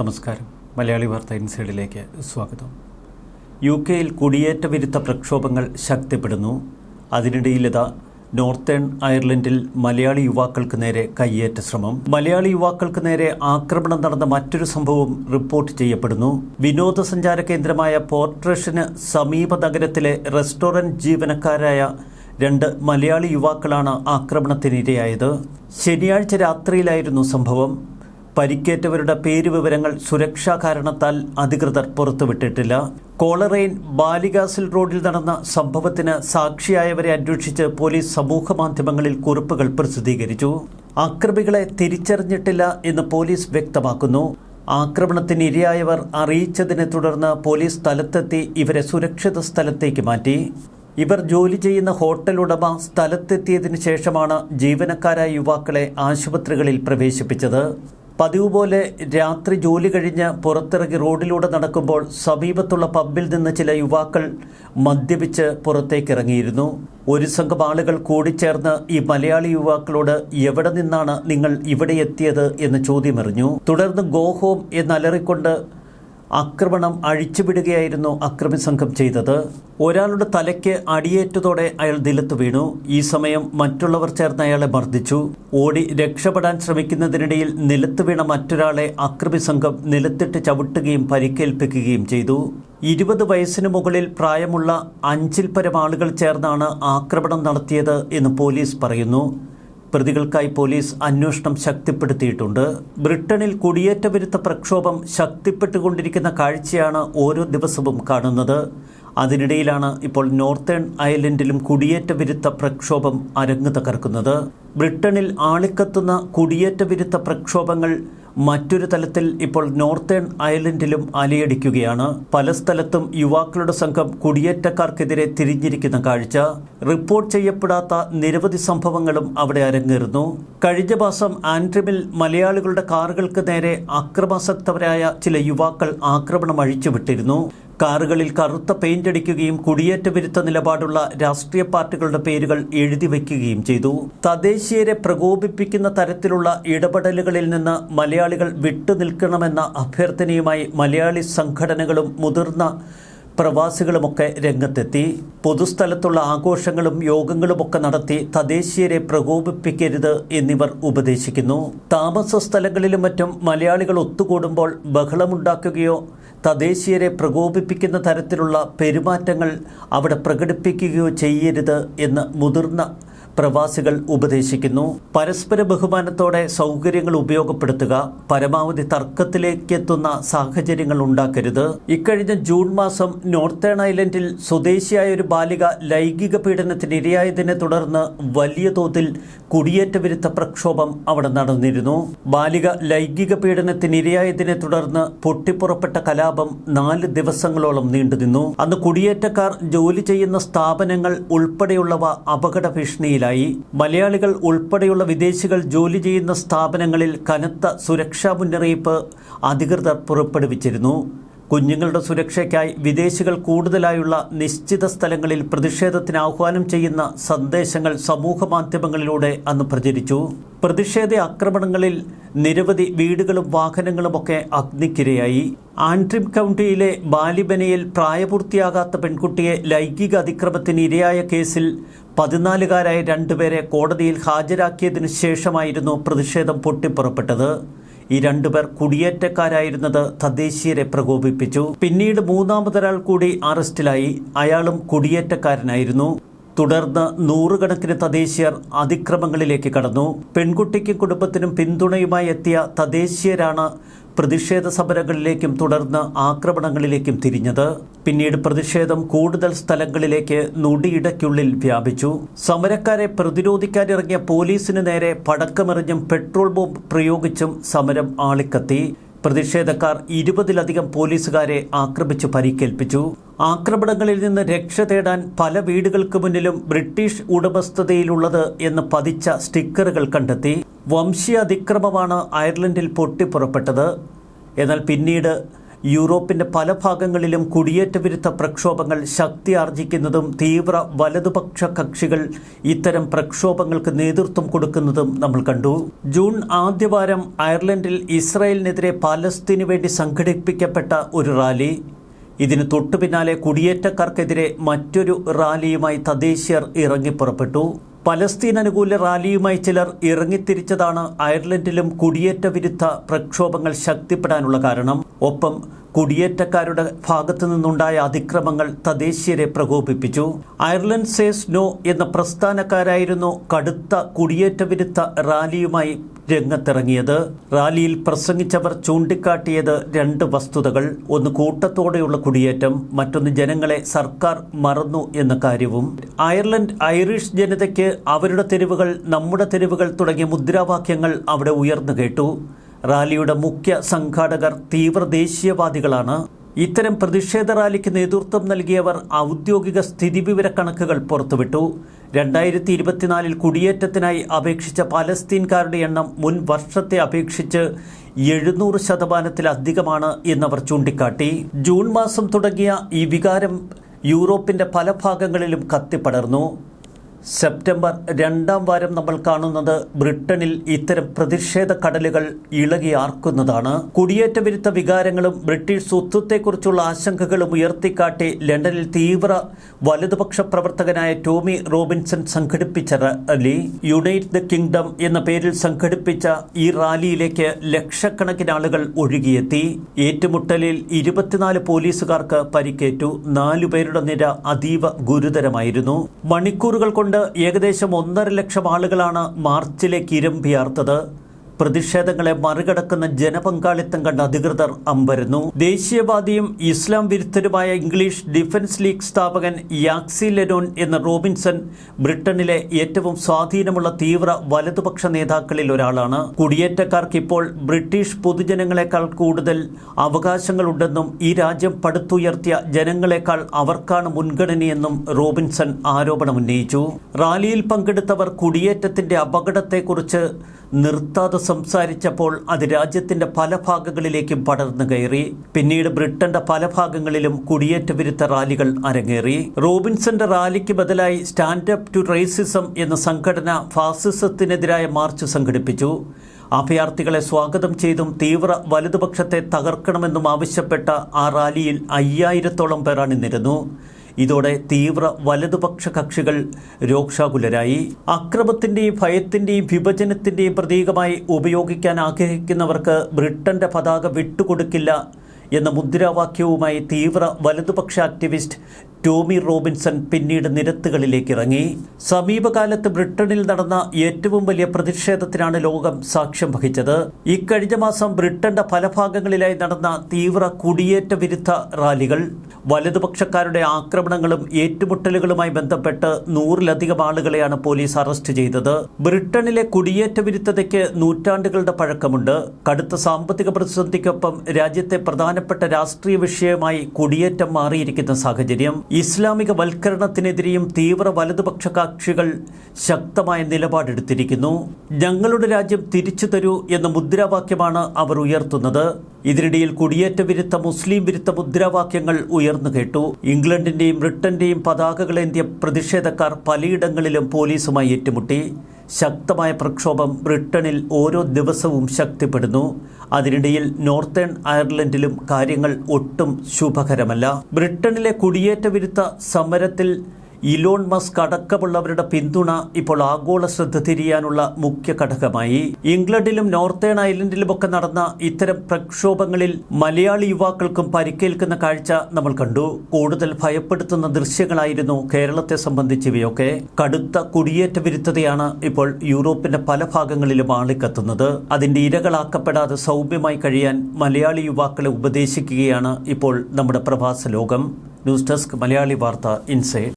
നമസ്കാരം. മലയാളി വാർത്ത ഇൻസൈഡിലേക്ക് സ്വാഗതം. യു കെയിൽ കുടിയേറ്റ വിരുദ്ധ പ്രക്ഷോഭങ്ങൾ ശക്തിപ്പെടുന്നു. അതിനിടയിലിതാ നോർത്തേൺ അയർലൻഡിൽ മലയാളി യുവാക്കൾക്ക് നേരെ കയ്യേറ്റ ശ്രമം. മലയാളി യുവാക്കൾക്ക് നേരെ ആക്രമണം നടന്ന മറ്റൊരു സംഭവം റിപ്പോർട്ട് ചെയ്യപ്പെടുന്നു. വിനോദസഞ്ചാര കേന്ദ്രമായ പോർട്രഷന് സമീപ നഗരത്തിലെ റെസ്റ്റോറന്റ് ജീവനക്കാരായ രണ്ട് മലയാളി യുവാക്കളാണ് ആക്രമണത്തിനിരയായത്. ശനിയാഴ്ച രാത്രിയിലായിരുന്നു സംഭവം. പരിക്കേറ്റവരുടെ പേരുവിവരങ്ങൾ സുരക്ഷാ കാരണത്താൽ അധികൃതർ പുറത്തുവിട്ടിട്ടില്ല. കോളറൈൻ ബാലികാസിൽ റോഡിൽ നടന്ന സംഭവത്തിന് സാക്ഷിയായവരെ അന്വേഷിച്ച് പോലീസ് സമൂഹ മാധ്യമങ്ങളിൽ കുറിപ്പുകൾ പ്രസിദ്ധീകരിച്ചു. ആക്രമികളെ തിരിച്ചറിഞ്ഞിട്ടില്ല എന്ന് പോലീസ് വ്യക്തമാക്കുന്നു. ആക്രമണത്തിന് ഇരയായവർ അറിയിച്ചതിനെ തുടർന്ന് പോലീസ് സ്ഥലത്തെത്തി ഇവരെ സുരക്ഷിത സ്ഥലത്തേക്ക് മാറ്റി. ഇവർ ജോലി ചെയ്യുന്ന ഹോട്ടൽ ഉടമ സ്ഥലത്തെത്തിയതിനു ശേഷമാണ് ജീവനക്കാരായ യുവാക്കളെ ആശുപത്രികളിൽ പ്രവേശിപ്പിച്ചത്. പതിവ് പോലെ രാത്രി ജോലി കഴിഞ്ഞ് പുറത്തിറങ്ങി റോഡിലൂടെ നടക്കുമ്പോൾ സമീപത്തുള്ള പബ്ബിൽ നിന്ന് ചില യുവാക്കൾ മദ്യപിച്ച് പുറത്തേക്കിറങ്ങിയിരുന്നു. ഒരു സംഘം ആളുകൾ കൂടിച്ചേർന്ന് ഈ മലയാളി യുവാക്കളോട് എവിടെ നിന്നാണ് നിങ്ങൾ ഇവിടെ എത്തിയത്? എന്ന് ചോദ്യമെറിഞ്ഞു. തുടർന്ന് ഗോഹോം എന്നലറിക്കൊണ്ട് ആക്രമണം അഴിച്ചുവിടുകയായിരുന്നു അക്രമി സംഘം ചെയ്തത്. ഒരാളുടെ തലയ്ക്ക് അടിയേറ്റതോടെ അയാൾ നിലത്ത് വീണു. ഈ സമയം മറ്റുള്ളവർ ചേർന്ന് അയാളെ മർദ്ദിച്ചു. ഓടി രക്ഷപ്പെടാൻ ശ്രമിക്കുന്നതിനിടയിൽ നിലത്ത് വീണ മറ്റൊരാളെ അക്രമി സംഘം നിലത്തിട്ട് ചവിട്ടുകയും പരിക്കേൽപ്പിക്കുകയും ചെയ്തു. ഇരുപത് വയസ്സിന് മുകളിൽ പ്രായമുള്ള അഞ്ചിൽ പരം ആളുകൾ ചേർന്നാണ് ആക്രമണം നടത്തിയത് എന്ന് പോലീസ് പറയുന്നു. പ്രതികൾക്കായി പോലീസ് അന്വേഷണം ശക്തിപ്പെടുത്തിയിട്ടുണ്ട്. ബ്രിട്ടനിൽ കുടിയേറ്റ വിരുദ്ധ പ്രക്ഷോഭം ശക്തിപ്പെട്ടുകൊണ്ടിരിക്കുന്ന കാഴ്ചയാണ് ഓരോ ദിവസവും കാണുന്നത്. അതിനിടയിലാണ് ഇപ്പോൾ നോർത്തേൺ അയർലൻഡിലും കുടിയേറ്റ വിരുദ്ധ പ്രക്ഷോഭം അരങ്ങു തകർക്കുന്നത്. ബ്രിട്ടനിൽ ആളിക്കത്തുന്ന കുടിയേറ്റ വിരുദ്ധ പ്രക്ഷോഭങ്ങൾ മറ്റൊരു തലത്തിൽ ഇപ്പോൾ നോർത്തേൺ അയർലൻഡിലും അലയടിക്കുകയാണ്. പല സ്ഥലത്തും യുവാക്കളുടെ സംഘം കുടിയേറ്റക്കാർക്കെതിരെ തിരിഞ്ഞിരിക്കുന്ന കാഴ്ച. റിപ്പോർട്ട് ചെയ്യപ്പെടാത്ത നിരവധി സംഭവങ്ങളും അവിടെ അരങ്ങേറുന്നു. കഴിഞ്ഞ മാസം ആൻഡ്രിമിൽ മലയാളികളുടെ കാറുകൾക്ക് നേരെ അക്രമാസക്തരായ ചില യുവാക്കൾ ആക്രമണം അഴിച്ചുവിട്ടിരുന്നു. കാറുകളിൽ കറുത്ത പെയിന്റ് അടിക്കുകയും കുടിയേറ്റ വിരുദ്ധ നിലപാടുള്ള രാഷ്ട്രീയ പാർട്ടികളുടെ പേരുകൾ എഴുതി വയ്ക്കുകയും ചെയ്തു. തദ്ദേശീയരെ പ്രകോപിപ്പിക്കുന്ന തരത്തിലുള്ള ഇടപെടലുകളിൽ നിന്ന് മലയാളികൾ വിട്ടുനിൽക്കണമെന്ന അഭ്യർത്ഥനയുമായി മലയാളി സംഘടനകളും മുതിർന്ന പ്രവാസികളുമൊക്കെ രംഗത്തെത്തി. പൊതുസ്ഥലത്തുള്ള ആഘോഷങ്ങളും യോഗങ്ങളുമൊക്കെ നടത്തി തദ്ദേശീയരെ പ്രകോപിപ്പിക്കരുത് എന്നിവർ ഉപദേശിക്കുന്നു. താമസ സ്ഥലങ്ങളിലും മറ്റും മലയാളികൾ ഒത്തുകൂടുമ്പോൾ ബഹളമുണ്ടാക്കുകയോ തദ്ദേശീയരെ പ്രകോപിപ്പിക്കുന്ന തരത്തിലുള്ള പെരുമാറ്റങ്ങൾ അവിടെ പ്രകടിപ്പിക്കുകയോ ചെയ്യരുത് എന്ന് മുതിർന്ന പ്രവാസികൾ ഉപദേശിക്കുന്നു. പരസ്പര ബഹുമാനത്തോടെ സൗകര്യങ്ങൾ ഉപയോഗപ്പെടുത്തുക. പരമാവധി തർക്കത്തിലേക്ക് എത്തുന്ന സാഹചര്യങ്ങൾ ഉണ്ടാക്കരുത്. ഇക്കഴിഞ്ഞ ജൂൺ മാസം നോർത്തേൺ ഐലൻഡിൽ സ്വദേശിയായ ഒരു ബാലിക ലൈംഗിക പീഡനത്തിനിരയായതിനെ തുടർന്ന് വലിയ തോതിൽ കുടിയേറ്റ വിരുദ്ധ പ്രക്ഷോഭം അവിടെ നടന്നിരുന്നു. ബാലിക ലൈംഗിക പീഡനത്തിനിരയായതിനെ തുടർന്ന് പൊട്ടിപ്പുറപ്പെട്ട കലാപം നാല് ദിവസങ്ങളോളം നീണ്ടുനിന്നു. അന്ന് കുടിയേറ്റക്കാർ ജോലി ചെയ്യുന്ന സ്ഥാപനങ്ങൾ ഉൾപ്പെടെയുള്ളവ അപകട ഭീഷണിയിലായി മലയാളികൾ ഉൾപ്പെടെയുള്ള വിദേശികൾ ജോലി ചെയ്യുന്ന സ്ഥാപനങ്ങളിൽ കനത്ത സുരക്ഷാ മുന്നറിയിപ്പ് അധികൃതർ പുറപ്പെടുവിച്ചിരുന്നു. കുഞ്ഞുങ്ങളുടെ സുരക്ഷയ്ക്കായി വിദേശികൾ കൂടുതലായുള്ള നിശ്ചിത സ്ഥലങ്ങളിൽ പ്രതിഷേധത്തിന് ആഹ്വാനം ചെയ്യുന്ന സന്ദേശങ്ങൾ സമൂഹ മാധ്യമങ്ങളിലൂടെ അന്ന് പ്രചരിച്ചു. പ്രതിഷേധ ആക്രമണങ്ങളിൽ നിരവധി വീടുകളും വാഹനങ്ങളുമൊക്കെ അഗ്നിക്കിരയായി. ആൻട്രിം കൗണ്ടിയിലെ ബാലിബനയിൽ പ്രായപൂർത്തിയാകാത്ത പെൺകുട്ടിയെ ലൈംഗിക അതിക്രമത്തിന് ഇരയായ കേസിൽ പതിനാലുകാരായ രണ്ടുപേരെ കോടതിയിൽ ഹാജരാക്കിയതിനു ശേഷമായിരുന്നു പ്രതിഷേധം പൊട്ടിപ്പുറപ്പെട്ടത്. ഈ രണ്ടുപേർ കുടിയേറ്റക്കാരായിരുന്നത് തദ്ദേശീയരെ പ്രകോപിപ്പിച്ചു. പിന്നീട് മൂന്നാമതൊരാൾ കൂടി അറസ്റ്റിലായി. അയാളും കുടിയേറ്റക്കാരനായിരുന്നു. തുടർന്ന് നൂറുകണക്കിന് തദ്ദേശീയർ അതിക്രമങ്ങളിലേക്ക് കടന്നു. പെൺകുട്ടിക്കും കുടുംബത്തിനും പിന്തുണയുമായി എത്തിയ തദ്ദേശീയരാണ് പ്രതിഷേധ സമരങ്ങളിലേക്കും തുടർന്ന് ആക്രമണങ്ങളിലേക്കും തിരിഞ്ഞത്. പിന്നീട് പ്രതിഷേധം കൂടുതൽ സ്ഥലങ്ങളിലേക്ക് നൊടിയിടയ്ക്കുള്ളിൽ വ്യാപിച്ചു. സമരക്കാരെ പ്രതിരോധിക്കാനിറങ്ങിയ പോലീസിന് നേരെ പടക്കമെറിഞ്ഞും പെട്രോൾ ബോംബ് പ്രയോഗിച്ചും സമരം ആളിക്കത്തി. പ്രതിഷേധക്കാർ ഇരുപതിലധികം പോലീസുകാരെ ആക്രമിച്ചു പരിക്കേൽപ്പിച്ചു. ആക്രമണങ്ങളിൽ നിന്ന് രക്ഷ തേടാൻ പല വീടുകൾക്ക് മുന്നിലും ബ്രിട്ടീഷ് ഉടമസ്ഥതയിലുള്ളത് എന്ന് പതിച്ച സ്റ്റിക്കറുകൾ കണ്ടെത്തി വംശീയ അതിക്രമമാണ് അയർലൻഡിൽ പൊട്ടിപ്പുറപ്പെട്ടത്. എന്നാൽ പിന്നീട് യൂറോപ്പിന്റെ പല ഭാഗങ്ങളിലും കുടിയേറ്റ വിരുദ്ധ പ്രക്ഷോഭങ്ങൾ ശക്തി ആർജിക്കുന്നതും തീവ്ര വലതുപക്ഷ കക്ഷികൾ ഇത്തരം പ്രക്ഷോഭങ്ങൾക്ക് നേതൃത്വം കൊടുക്കുന്നതും നമ്മൾ കണ്ടു. ജൂൺ ആദ്യവാരം അയർലൻഡിൽ ഇസ്രായേലിനെതിരെ പാലസ്തീനു വേണ്ടി സംഘടിപ്പിക്കപ്പെട്ട ഒരു റാലി. ഇതിന് തൊട്ടു പിന്നാലെ കുടിയേറ്റക്കാർക്കെതിരെ മറ്റൊരു റാലിയുമായി തദ്ദേശീയർ ഇറങ്ങിപ്പുറപ്പെട്ടു പലസ്തീൻ അനുകൂല റാലിയുമായി ചിലർ ഇറങ്ങിത്തിരിച്ചതാണ് അയർലൻഡിലും കുടിയേറ്റ വിരുദ്ധ പ്രക്ഷോഭങ്ങൾ ശക്തിപ്പെടാനുള്ള കാരണം. ഒപ്പം കുടിയേറ്റക്കാരുടെ ഭാഗത്തു നിന്നുണ്ടായ അതിക്രമങ്ങൾ തദ്ദേശീയരെ പ്രകോപിപ്പിച്ചു. അയർലൻഡ് സേസ് നോ എന്ന പ്രസ്ഥാനക്കാരായിരുന്നു കടുത്ത കുടിയേറ്റ വിരുദ്ധ റാലിയുമായി രംഗത്തിറങ്ങിയത്. റാലിയിൽ പ്രസംഗിച്ചവർ ചൂണ്ടിക്കാട്ടിയത് രണ്ട് വസ്തുതകൾ. ഒന്ന് കൂട്ടത്തോടെയുള്ള കുടിയേറ്റം മറ്റൊന്ന് ജനങ്ങളെ സർക്കാർ മറന്നു എന്ന കാര്യവും. അയർലൻഡ് ഐറിഷ് ജനതയ്ക്ക് അവരുടെ തെരുവുകൾ നമ്മുടെ തെരുവുകൾ തുടങ്ങിയ മുദ്രാവാക്യങ്ങൾ അവിടെ ഉയർന്നു കേട്ടു. റാലിയുടെ മുഖ്യ സംഘാടകർ തീവ്ര ദേശീയവാദികളാണ്. ഇത്തരം പ്രതിഷേധ റാലിക്ക് നേതൃത്വം നൽകിയവർ ഔദ്യോഗിക സ്ഥിതിവിവര കണക്കുകൾ പുറത്തുവിട്ടു. രണ്ടായിരത്തി ഇരുപത്തിനാലിൽ കുടിയേറ്റത്തിനായി അപേക്ഷിച്ച പാലസ്തീൻകാരുടെ എണ്ണം മുൻ വർഷത്തെ അപേക്ഷിച്ച് എഴുന്നൂറ് ശതമാനത്തിലധികമാണ് എന്നവർ ചൂണ്ടിക്കാട്ടി. ജൂൺ മാസം തുടങ്ങിയ ഈ വികാരം യൂറോപ്പിന്റെ പല ഭാഗങ്ങളിലും കത്തിപ്പടർന്നു. സെപ്റ്റംബർ രണ്ടാം വാരം നമ്മൾ കാണുന്നത് ബ്രിട്ടനിൽ ഇത്തരം പ്രതിഷേധ കടലുകൾ ഇളകി ആർക്കുന്നതാണ്. കുടിയേറ്റ വിരുദ്ധ വികാരങ്ങളും ബ്രിട്ടീഷ് സ്വത്വത്തെക്കുറിച്ചുള്ള ആശങ്കകളും ഉയർത്തിക്കാട്ടി ലണ്ടനിൽ തീവ്ര വലതുപക്ഷ പ്രവർത്തകനായ ടോമി റോബിൻസൺ സംഘടിപ്പിച്ച റാലി യുണൈറ്റ് ദ കിങ്ഡം എന്ന പേരിൽ സംഘടിപ്പിച്ച ഈ റാലിയിലേക്ക് ലക്ഷക്കണക്കിന് ആളുകൾ ഒഴുകിയെത്തി. ഏറ്റുമുട്ടലിൽ ഇരുപത്തിനാല് പോലീസുകാർക്ക് പരിക്കേറ്റു. നാലുപേരുടെ നിര അതീവ ഗുരുതരമായിരുന്നു. മണിക്കൂറുകൾ കൊണ്ട് ഏകദേശം ഒന്നര ലക്ഷം ആളുകളാണ് മാർച്ചിലേക്ക് ഇരമ്പിയാർത്തത് പ്രതിഷേധങ്ങളെ മറികടക്കുന്ന ജനപങ്കാളിത്തം കണ്ട അധികൃതർ അമ്പരുന്നു. ദേശീയവാദിയും ഇസ്ലാം വിരുദ്ധരുമായ ഇംഗ്ലീഷ് ഡിഫൻസ് ലീഗ് സ്ഥാപകൻ യാക്സി ലെനോൻ എന്ന റോബിൻസൺ ബ്രിട്ടനിലെ ഏറ്റവും സ്വാധീനമുള്ള തീവ്ര വലതുപക്ഷ നേതാക്കളിൽ ഒരാളാണ്. കുടിയേറ്റക്കാർക്ക് ഇപ്പോൾ ബ്രിട്ടീഷ് പൊതുജനങ്ങളെക്കാൾ കൂടുതൽ അവകാശങ്ങളുണ്ടെന്നും ഈ രാജ്യം പടുത്തുയർത്തിയ ജനങ്ങളെക്കാൾ അവർക്കാണ് മുൻഗണനയെന്നും റോബിൻസൺ ആരോപണമുന്നയിച്ചു. റാലിയിൽ പങ്കെടുത്തവർ കുടിയേറ്റത്തിന്റെ അപകടത്തെക്കുറിച്ച് നിർത്താതെ സംസാരിച്ചപ്പോൾ അത് രാജ്യത്തിന്റെ പല ഭാഗങ്ങളിലേക്കും പടർന്നു കയറി. പിന്നീട് ബ്രിട്ടന്റെ പല ഭാഗങ്ങളിലും കുടിയേറ്റ വിരുദ്ധ റാലികൾ അരങ്ങേറി. റോബിൻസന്റെ റാലിക്ക് ബദലായി സ്റ്റാൻഡ് അപ്പ് ടു റേസിസം എന്ന സംഘടന ഫാസിസത്തിനെതിരായ മാർച്ച് സംഘടിപ്പിച്ചു. അഭയാർത്ഥികളെ സ്വാഗതം ചെയ്തും തീവ്ര വലതുപക്ഷത്തെ തകർക്കണമെന്നും ആവശ്യപ്പെട്ട ആ റാലിയിൽ അയ്യായിരത്തോളം പേർ അണിനിരുന്നു. ഇതോടെ തീവ്ര വലതുപക്ഷ കക്ഷികൾ രോക്ഷാകുലരായി. അക്രമത്തിന്റെയും ഭയത്തിന്റെയും വിഭജനത്തിന്റെയും പ്രതീകമായി ഉപയോഗിക്കാൻ ആഗ്രഹിക്കുന്നവർക്ക് ബ്രിട്ടന്റെ പതാക വിട്ടുകൊടുക്കില്ല എന്ന മുദ്രാവാക്യവുമായി തീവ്ര വലതുപക്ഷ ആക്ടിവിസ്റ്റ് ടോമി റോബിൻസൺ പിന്നീട് നിരത്തുകളിലേക്ക് ഇറങ്ങി. സമീപകാലത്ത് ബ്രിട്ടനിൽ നടന്ന ഏറ്റവും വലിയ പ്രതിഷേധത്തിനാണ് ലോകം സാക്ഷ്യം വഹിച്ചത്. ഇക്കഴിഞ്ഞ മാസം ബ്രിട്ടന്റെ പല ഭാഗങ്ങളിലായി നടന്ന തീവ്ര കുടിയേറ്റ വിരുദ്ധ റാലികൾ വലതുപക്ഷക്കാരുടെ ആക്രമണങ്ങളും ഏറ്റുമുട്ടലുകളുമായി ബന്ധപ്പെട്ട് നൂറിലധികം ആളുകളെയാണ് പോലീസ് അറസ്റ്റ് ചെയ്തത്. ബ്രിട്ടനിലെ കുടിയേറ്റ വിരുദ്ധതയ്ക്ക് നൂറ്റാണ്ടുകളുടെ പഴക്കമുണ്ട്. കടുത്ത സാമ്പത്തിക പ്രതിസന്ധിക്കൊപ്പം രാജ്യത്തെ പ്രധാനപ്പെട്ട രാഷ്ട്രീയ വിഷയമായി കുടിയേറ്റം മാറിയിരിക്കുന്ന സാഹചര്യം. ഇസ്ലാമിക വൽക്കരണത്തിനെതിരെയും തീവ്ര വലതുപക്ഷ കക്ഷികൾ ശക്തമായ നിലപാടെടുത്തിരിക്കുന്നു. ഞങ്ങളുടെ രാജ്യം തിരിച്ചു തരൂ എന്ന മുദ്രാവാക്യമാണ് അവർ ഉയർത്തുന്നത്. ഇതിനിടയിൽ കുടിയേറ്റ വിരുദ്ധ മുസ്ലിം വിരുദ്ധ മുദ്രാവാക്യങ്ങൾ ഉയർന്നു കേട്ടു. ഇംഗ്ലണ്ടിന്റെയും ബ്രിട്ടന്റെയും പതാകകളേന്തിയ പ്രതിഷേധക്കാർ പലയിടങ്ങളിലും പോലീസുമായി ഏറ്റുമുട്ടി. ശക്തമായ പ്രക്ഷോഭം ബ്രിട്ടനിൽ ഓരോ ദിവസവും ശക്തിപ്പെടുന്നു. അതിനിടയിൽ നോർത്തേൺ അയർലൻഡിലും കാര്യങ്ങൾ ഒട്ടും ശുഭകരമല്ല. ബ്രിട്ടനിലെ കുടിയേറ്റ വിരുദ്ധ സമരത്തിൽ ഇലോൺ മസ്ക് അടക്കമുള്ളവരുടെ പിന്തുണ ഇപ്പോൾ ആഗോള ശ്രദ്ധ തിരിയാനുള്ള മുഖ്യ ഘടകമായി. ഇംഗ്ലണ്ടിലും നോർത്തേൺ ഐലൻഡിലുമൊക്കെ നടന്ന ഇത്തരം പ്രക്ഷോഭങ്ങളിൽ മലയാളി യുവാക്കൾക്കും പരിക്കേൽക്കുന്ന കാഴ്ച നമ്മൾ കണ്ടു. കൂടുതൽ ഭയപ്പെടുത്തുന്ന ദൃശ്യങ്ങളായിരുന്നു കേരളത്തെ സംബന്ധിച്ച് ഇവയൊക്കെ കടുത്ത കുടിയേറ്റ വിരുദ്ധതയാണ് ഇപ്പോൾ യൂറോപ്പിന്റെ പല ഭാഗങ്ങളിലും ആളിക്കത്തുന്നത്. അതിന്റെ ഇരകളാക്കപ്പെടാതെ സൗമ്യമായി കഴിയാൻ മലയാളി യുവാക്കളെ ഉപദേശിക്കുകയാണ് ഇപ്പോൾ നമ്മുടെ പ്രവാസ ലോകം. ന്യൂസ് ഡെസ്ക് മലയാളി വാർത്ത ഇൻസൈഡ്